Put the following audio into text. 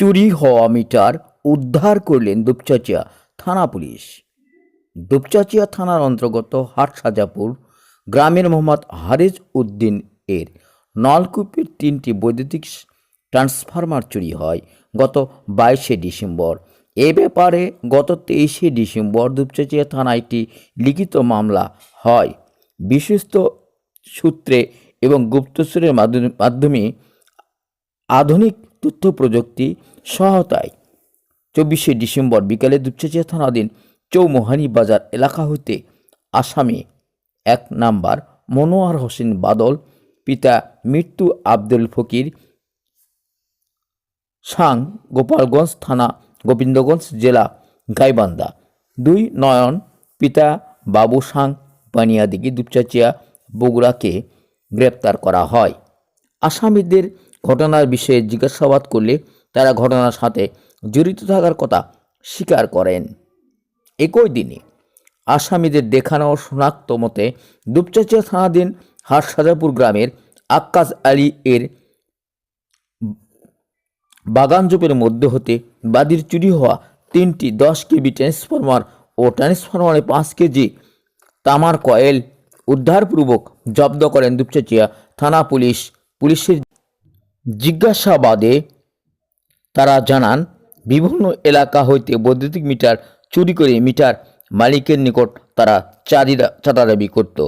চুরি হওয়া মিটার উদ্ধার করলেন দুপচাচিয়া থানা পুলিশ। দুপচাচিয়া থানার অন্তর্গত হাটসাজাপুর গ্রামের মোহাম্মদ হারিজ উদ্দিন এর নলকূপের তিনটি বৈদ্যুতিক ট্রান্সফরমার চুরি হয় গত বাইশে ডিসেম্বর। এ ব্যাপারে গত তেইশে ডিসেম্বর দুপচাচিয়া থানায় একটি লিখিত মামলা হয়। বিশিষ্ট সূত্রে এবং গুপ্তচরের মাধ্যমে- মাধ্যমে আধুনিক তথ্য প্রযুক্তি সহায়তায়। চব্বিশে ডিসেম্বর বিকালে দুপচাচিয়া থানাধীন চৌমোহানি বাজার এলাকা হইতে আসামি এক নাম্বার মনোয়ার হোসেন বাদল, পিতা মৃত্যু আব্দুল ফকির, সাং, গোপালগঞ্জ থানা, গোবিন্দগঞ্জ জেলা, গাইবান্ধা। দুই নয়ন, পিতা বাবু সাং, বানিয়াদিঘি দুপচাচিয়া, বগুড়াকে গ্রেপ্তার করা হয়। আসামিদের ঘটনার বিষয়ে জিজ্ঞাসাবাদ করলে তারা ঘটনার সাথে জড়িত থাকার কথা স্বীকার করেন। একই দিনে আসামিদের দেখানো শনাক্ত মতে দুপচাচিয়া থানাধীন হাটসাজাপুর গ্রামের আক্কাস আলী এর বাগানজোপের মধ্যে হতে বাদির চুরি হওয়া তিনটি দশ কেবি ট্রান্সফরমার ও ট্রান্সফরমারে পাঁচ কেজি তামার কয়েল উদ্ধারপূর্বক জব্দ করেন দুপচাচিয়া থানা পুলিশ। পুলিশের জিজ্ঞাসাবাদে তারা জানান, বিভিন্ন এলাকা হইতে বৈদ্যুতিক মিটার চুরি করে মিটার মালিকের নিকট তারা চাঁদি চাঁদা দাবি করত।